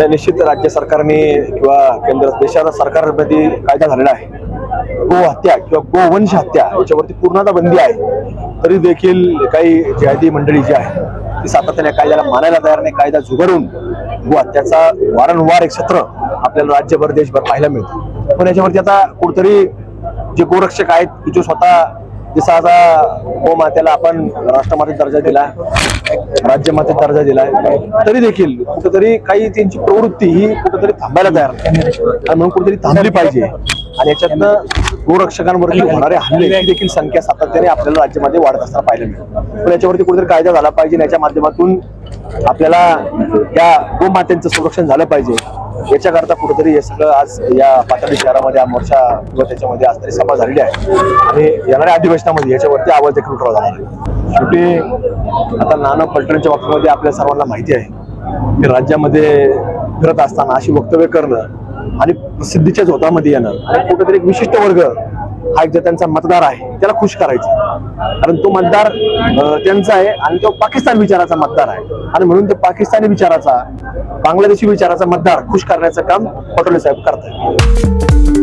नाही निश्चित राज्य सरकारने किंवा केंद्र देशाच्या सरकारमध्ये कायदा झालेला आहे. गो हत्या किंवा गोवंश हत्या याच्यावरती पूर्णतः बंदी आहे. तरी देखील काही जिहादी मंडळी जी आहे ती सातत्याने कायद्याला मानायला तयार नाही. कायदा झुगारून गो हत्याचा वारंवार एक सत्र आपल्याला राज्यभर देशभर पाहायला मिळतं. पण याच्यावरती आता कुठतरी जे गोरक्षक आहेत की जो स्वतः जसा आता गोमातेला आपण राष्ट्रमातेत दर्जा दिला राज्यमातेत दर्जा दिलाय तरी देखील कुठेतरी काही त्यांची प्रवृत्ती ही कुठेतरी थांबायला तयार नाही. आणि म्हणून कुठेतरी थांबली पाहिजे. आणि याच्यातनं गोरक्षकांवरती होणारे हल्ले देखील संख्या सातत्याने आपल्याला राज्यामध्ये वाढत असताना पाहायला मिळते पण याच्यावरती कुठेतरी कायदा झाला पाहिजे याच्या माध्यमातून आपल्याला या गोमात्यांचं संरक्षण झालं पाहिजे. याच्याकरता कुठेतरी हे सगळं आज या पाथर्डी शहरामध्ये हा मोर्चा किंवा त्याच्यामध्ये आज तरी सभा झालेली आहे. आणि येणाऱ्या अधिवेशनामध्ये याच्यावरती आवाज देखील उठवला जाणार आहे. शेवटी आता नाना पलटणच्या बाबतीमध्ये आपल्या सर्वांना माहिती आहे की राज्यामध्ये फिरत असताना अशी वक्तव्य करणं आणि प्रसिद्धीच्या झोतामध्ये येणं आणि कुठेतरी एक विशिष्ट वर्ग हा एक त्यांचा मतदार आहे त्याला खुश करायचं. कारण तो मतदार त्यांचा आहे आणि तो पाकिस्तान विचाराचा मतदार आहे. आणि म्हणून ते पाकिस्तानी विचाराचा बांगलादेशी विचाराचा मतदार खुश करण्याचं काम पटोले साहेब करतात